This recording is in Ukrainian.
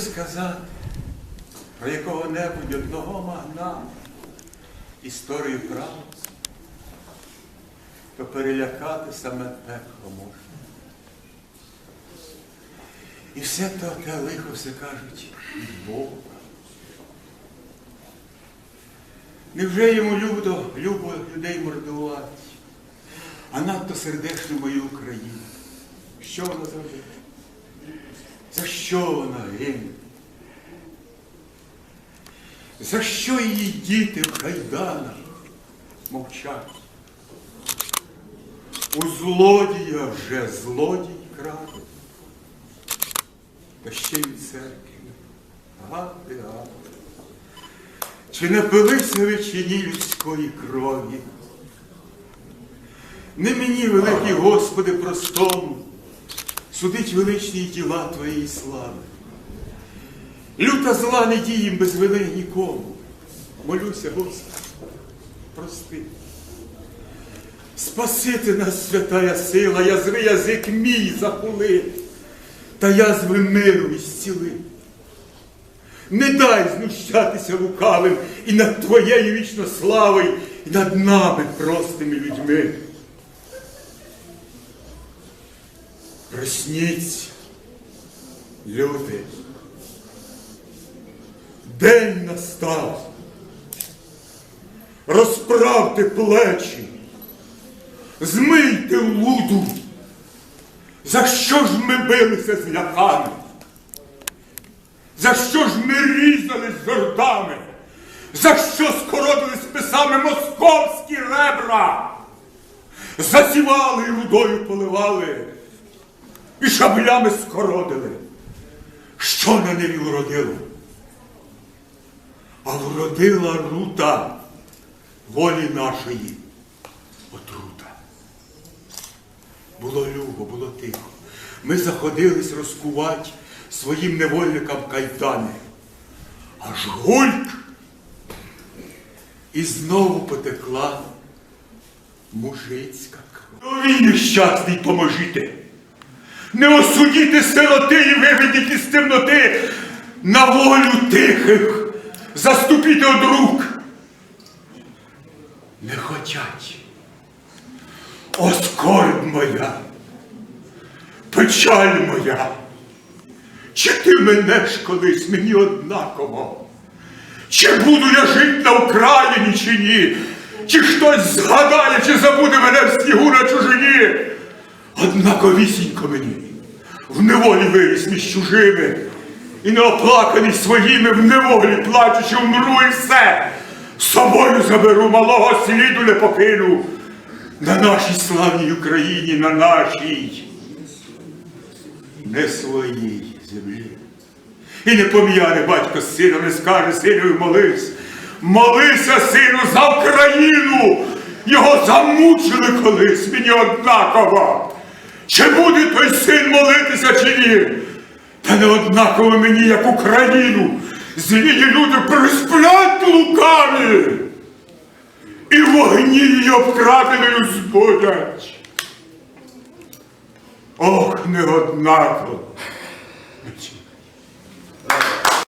сказати про якого-небудь одного магната історію правду, то перелякати саме пекло можна. І все то те лихо все кажуть від Бога. Невже йому любо, любо людей мордувати, а надто сердечно мою Україну? Що вона зробила? За що вона гине? За що її діти в кайданах мовчать? У злодія вже злодій краде, та ще й від церкви. Гади, гади. Чи не пилися ви чи людської крові? Не мені, великий Господи, простому, судить величні діла Твоєї слави. Люта зла не дієм без вини нікому. Молюся, Господи, прости. Спасити нас, святая сила, язви язик мій запули, та язви миру ісціли. Не дай знущатися лукавим і над Твоєю вічно славою, і над нами, простими людьми. Просніться, люди. День настав. Розправте плечі, змийте луду. За що ж ми билися з ляхами? За що ж ми різали з жордами? За що скоротили списами московські ребра? Засівали і рудою поливали, і шаблями скородили. Що на ниві вродило? А вродила рута волі нашої отрута. Було любо, було тихо. Ми заходились розкувати своїм невольникам кайдани. Аж гульк. І знову потекла мужицька кров. Нові нещасний поможіть. Не осудіти сироти і виведіть із темноти на волю тихих. Заступіти од рук. Не хотять. О, скорбь моя, печаль моя. Чи ти мене ж колись мені однаково? Чи буду я жити на Україні, чи ні? Чи хтось згадає, чи забуде мене в снігу на чужині? Однаковісінько мені, в неволі виріс між чужими, і неоплаканий своїми в неволі плачучи вмру і все. З собою заберу малого сліду не покину на нашій славній Україні, на нашій не своїй землі. І не пом'яне батько з сином, не скаже синові молись. Молися, сину, за Україну! Його замучили колись мені однаково. Чи буде той син молитися, чи ні? Та не однаково мені, як Україну. злі люди присплять лукаві. І вогні її обкраденою збудять. Ох, не однаково.